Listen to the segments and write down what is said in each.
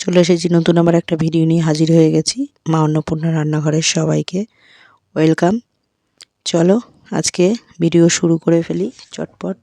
চলে এসেছি নতুন আমার একটা ভিডিও নিয়ে হাজির হয়ে গেছি। মা অন্নপূর্ণা রান্নাঘরের সবাইকে ওয়েলকাম চলো আজকে ভিডিও শুরু করে ফেলি চটপট।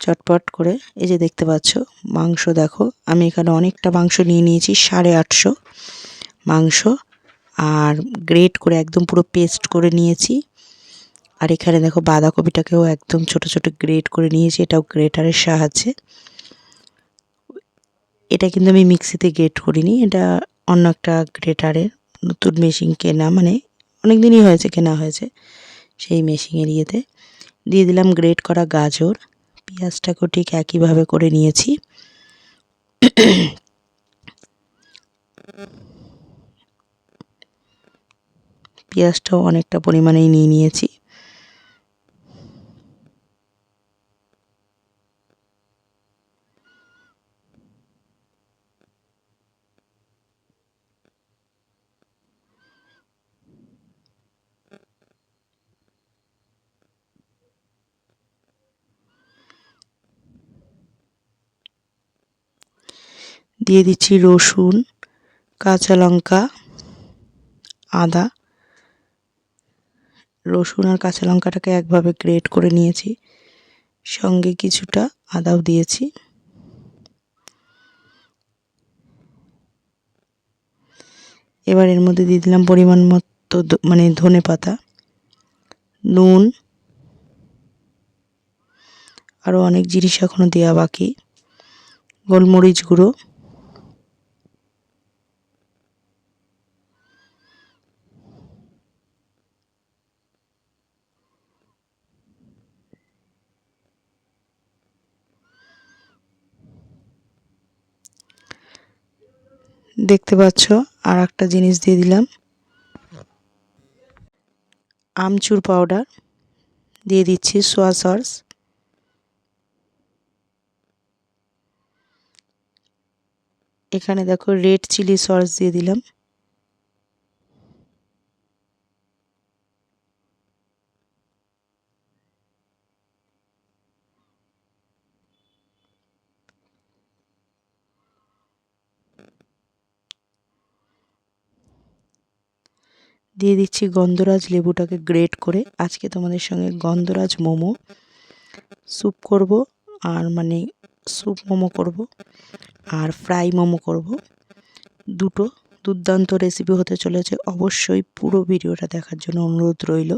চটপট করে এই যে দেখতে পাচ্ছ, মাংস দেখো, আমি এখানে অনেকটা মাংস নিয়ে নিয়েছি, সাড়ে আটশো মাংস। আর গ্রেট করে একদম পুরো পেস্ট করে নিয়েছি। আর এখানে দেখো বাঁধাকপিটাকেও একদম ছোট ছোট গ্রেট করে নিয়েছি, এটাও গ্রেটারের সাহায্যে। এটা কিন্তু আমি মিক্সিতে গ্রেট করিনি, এটা অন্য একটা গ্রেটারের নতুন মেশিন কেনা মানে অনেক দিনই হয়েছে, কেনা হয়েছে সেই মেশিনের ইয়েতে। দিয়ে দিলাম গ্রেট করা গাজর, পেঁয়াজটাকেও ঠিক একইভাবে করে নিয়েছি। পেঁয়াজটাও অনেকটা পরিমাণেই নিয়ে নিয়েছি। দিয়ে দিচ্ছি রসুন, কাঁচা লঙ্কা, আদা। রসুন আর কাঁচা লঙ্কাটাকে একভাবে গ্রেট করে নিয়েছি। সঙ্গে কিছুটা আদাও দিয়েছি। এবার এর মধ্যে দিয়ে দিলাম পরিমাণ মতো মানে ধনে পাতা, নুন, আরও অনেক জিনিস এখনও দেওয়া বাকি। গোলমরিচ গুঁড়ো। দেখতে পাচ্ছ আর একটা জিনিস দিয়ে দিলাম। আমচুর পাউডার দিয়ে দিচ্ছি সোয়া সস এখানে দেখো রেড চিলি সস দিয়ে দিলাম। দিয়ে দিচ্ছি গন্ধরাজ লেবুটাকে গ্রেট করে। আজকে তোমাদের সঙ্গে গন্ধরাজ মোমো স্যুপ করব আর মানে স্যুপ মোমো করব আর ফ্রাই মোমো করব। দুটো দুর্দান্ত রেসিপি হতে চলেছে। অবশ্যই পুরো ভিডিওটা দেখার জন্য অনুরোধ রইল।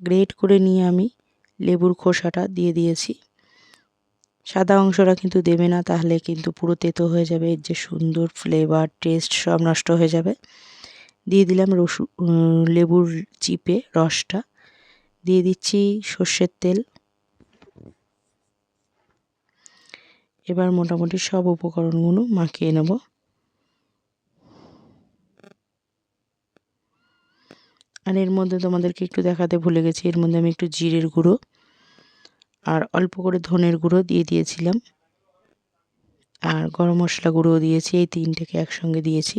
গ্রেট করে নিয়ে আমি লেবুর খোসাটা দিয়ে দিয়েছি। সাদা অংশটা কিন্তু দেবে না, তাহলে কিন্তু পুরো তেতো হয়ে যাবে, এর যে সুন্দর ফ্লেভার টেস্ট সব নষ্ট হয়ে যাবে। দিয়ে দিলাম রসু লেবুর চিপে রসটা। দিয়ে দিচ্ছি সর্ষের তেল। এবার মোটামুটি সব উপকরণগুলো মাখিয়ে নেব। আর এর মধ্যে তোমাদেরকে একটু দেখাতে ভুলে গেছি, এর মধ্যে আমি একটু জিরের গুঁড়ো আর অল্প করে ধনের গুঁড়ো দিয়ে দিয়েছিলাম। আর গরম মশলা গুঁড়ো দিয়েছি, এই তিনটেকে একসঙ্গে দিয়েছি।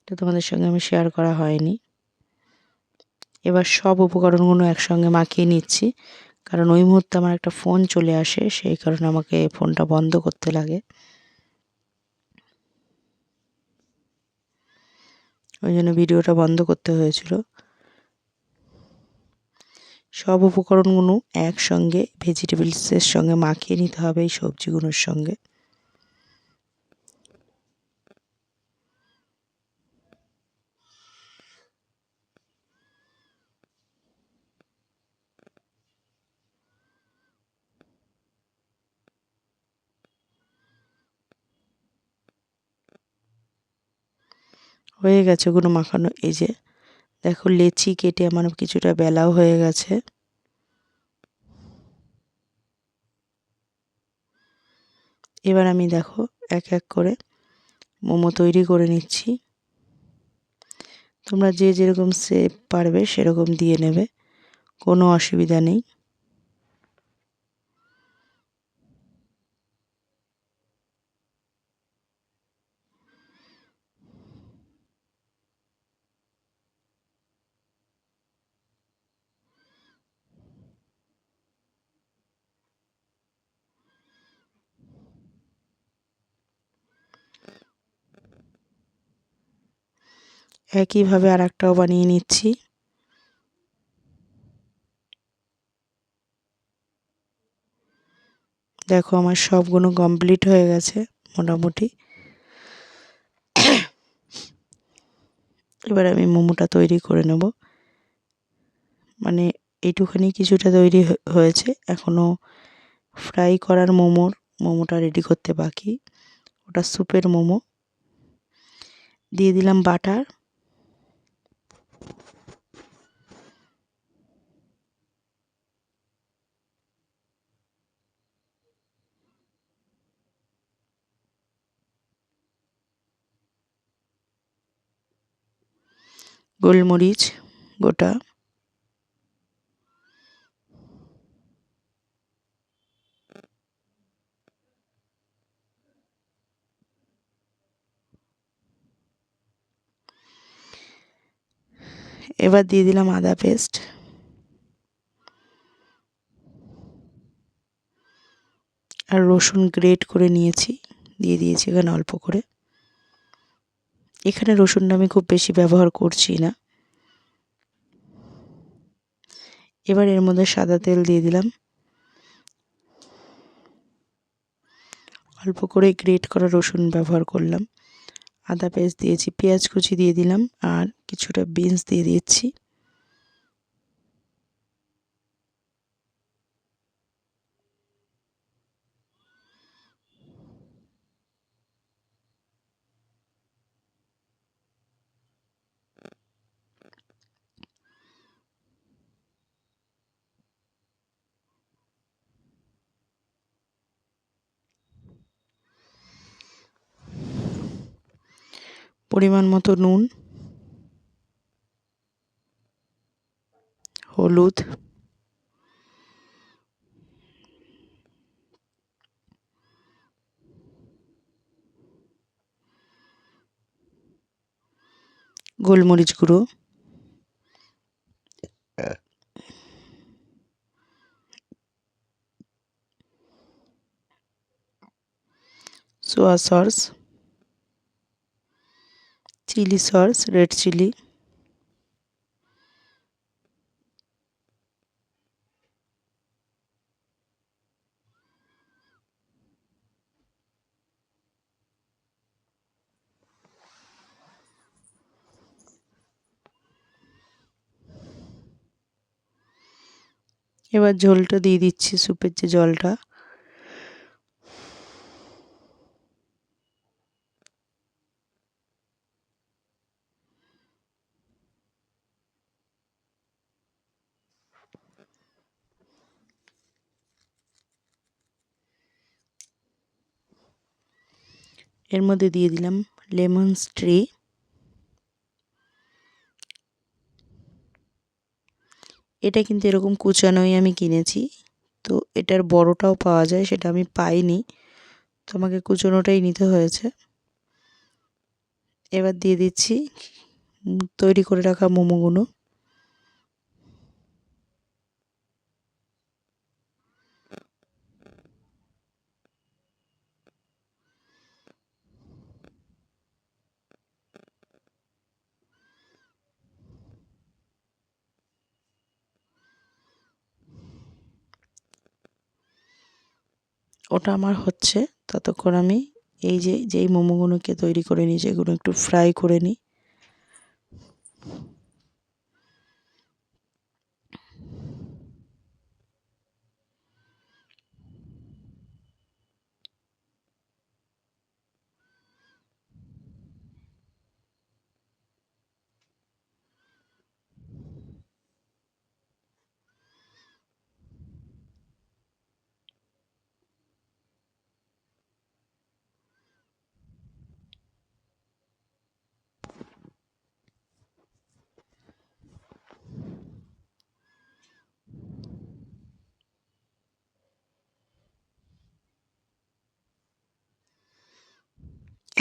এটা তোমাদের সঙ্গে আমি শেয়ার করা হয়নি। এবার সব উপকরণগুলো একসঙ্গে মাখিয়ে নিচ্ছি, কারণ ওই মুহূর্তে আমার একটা ফোন চলে আসে, সেই কারণে আমাকে ফোনটা বন্ধ করতে লাগে। ওই জন্য ভিডিওটা বন্ধ করতে হয়েছিল। সব উপকরণগুলো একসঙ্গে ভেজিটেবলসের সঙ্গে মাখিয়ে নিতে হবে এই সবজিগুলোর সঙ্গে। হয়ে গেছে ওগুলো মাখানো। এই যে দেখো লেচি কেটে আমার কিছুটা বেলাও হয়ে গেছে। এবার আমি দেখো এক এক করে মোমো তৈরি করে নিচ্ছি। তোমরা যে যেরকম সেপ পারবে সেরকম দিয়ে নেবে, কোনো অসুবিধা নেই। একইভাবে আর একটাও বানিয়ে নিচ্ছি। দেখো আমার সবগুলো কমপ্লিট হয়ে গেছে, মোটামুটি। এবার আমি মোমোটা তৈরি করে নেব। মানে এইটুখানি কিছুটা তৈরি হয়েছে। এখনও ফ্রাই করার মোমোর, মোমোটা রেডি করতে বাকি। ওটা স্যুপের মোমো। দিয়ে দিলাম বাটার গোলমরিচ, গোটা। এবার দিয়ে দিলাম আদা পেস্ট। আর রসুন গ্রেট করে নিয়েছি, দিয়ে দিয়েছি এখানে অল্প করে। এখানে রসুনটা আমি খুব বেশি ব্যবহার করছি না। এবার এর মধ্যে সাদা তেল দিয়ে দিলাম। অল্প করে গ্রেট করা রসুন ব্যবহার করলাম। আদা পেঁয়াজ দিয়েছি, পেঁয়াজ কুচি দিয়ে দিলাম আর কিছুটা বিনস দিয়ে দিচ্ছি। পরিমাণ মতো নুন হলুদ গোলমরিচ গুঁড়ো soya sauce chilli sauce red chilli. এবার ঝোলটা দিয়ে দিচ্ছি স্যুপের যে জলটা। এর মধ্যে দিয়ে দিলাম লেমন স্ট্রি। এটা কিন্তু এরকম কুচানোই আমি কিনেছি। তো এটার বড়টাও পাওয়া যায়, সেটা আমি পাইনি। তো আমাকে কুচোনোটাই নিতে হয়েছে। এবার দিয়ে দিচ্ছি তৈরি করে রাখা মোমোগুলো। ওটা আমার হচ্ছে। ততক্ষণ আমি এই যে, যেই মোমোগুলোকে তৈরি করে নিই, যেগুলো একটু ফ্রাই করে নিই।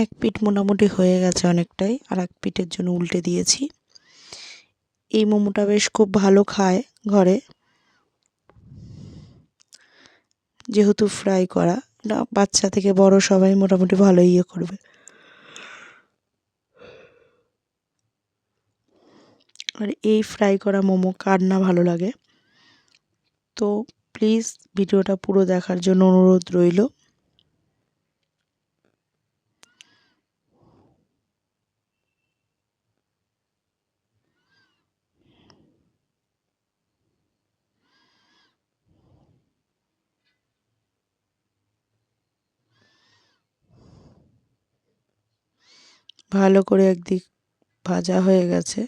এক পিঠ মোটামুটি হয়ে গেছে অনেকটাই, আর এক পিঠের জন্য উল্টে দিয়েছি। এই মোমোটা বেশ খুব ভালো খায় ঘরে। যেহেতু ফ্রাই করা, না, বাচ্চা থেকে বড় সবাই মোটামুটি ভালো ইয়ে করবে। আর এই ফ্রাই করা মোমো কার না ভালো লাগে? তো প্লিজ ভিডিওটা পুরো দেখার জন্য অনুরোধ রইল। ভালো করে একদিক ভাজা হয়ে গেছে।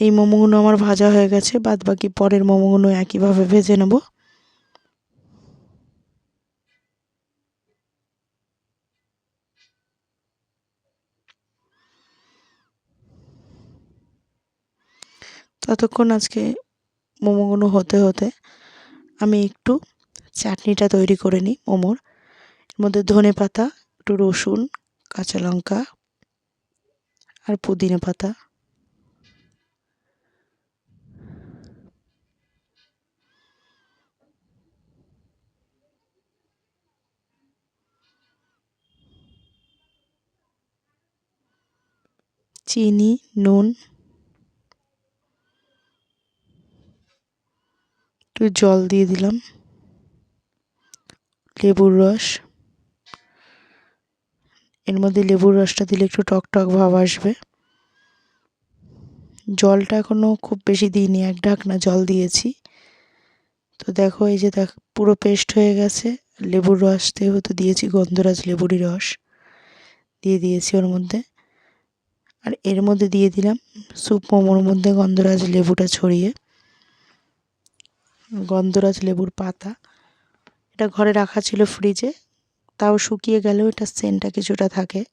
এই মোমোগুলো আমার ভাজা হয়ে গেছে বাদ বাকি পরের মোমোগুলো একইভাবে ভেজে নেব। ততক্ষণ আজকে মোমোগুলো হতে হতে আমি একটু চাটনিটা তৈরি করে নিই মোমোর। এর মধ্যে ধনে পাতা, একটু রসুন, কাঁচা লঙ্কা আর পুদিনা পাতা। চিনি, নুন একটু জল দিয়ে দিলাম। লেবুর রস। এর মধ্যে লেবুর রসটা দিলে একটু টক টক ভাব আসবে। জলটা এখনও খুব বেশি দিইনি, এক ঢাকনা জল দিয়েছি। তো দেখো, এই যে দেখ, পুরো পেস্ট হয়ে গেছে। লেবুর রস তো দিয়েছি, গন্ধরাজ লেবুরই রস দিয়ে দিয়েছি ওর মধ্যে। আর এর মধ্যে দিয়ে দিলাম, স্যুপ মোমোর মধ্যে গন্ধরাজ লেবুটা ছড়িয়ে। গন্ধরাজ লেবুর পাতা। এটা ঘরে রাখা ছিল ফ্রিজে। তাও শুকিয়ে গেলেও এটা সেন্টটা কিছুটা থাকে।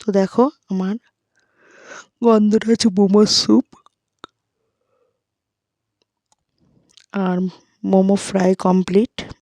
তো দেখো আমার গন্ধরাজ মোমোর স্যুপ। আর মোমো ফ্রাই কমপ্লিট।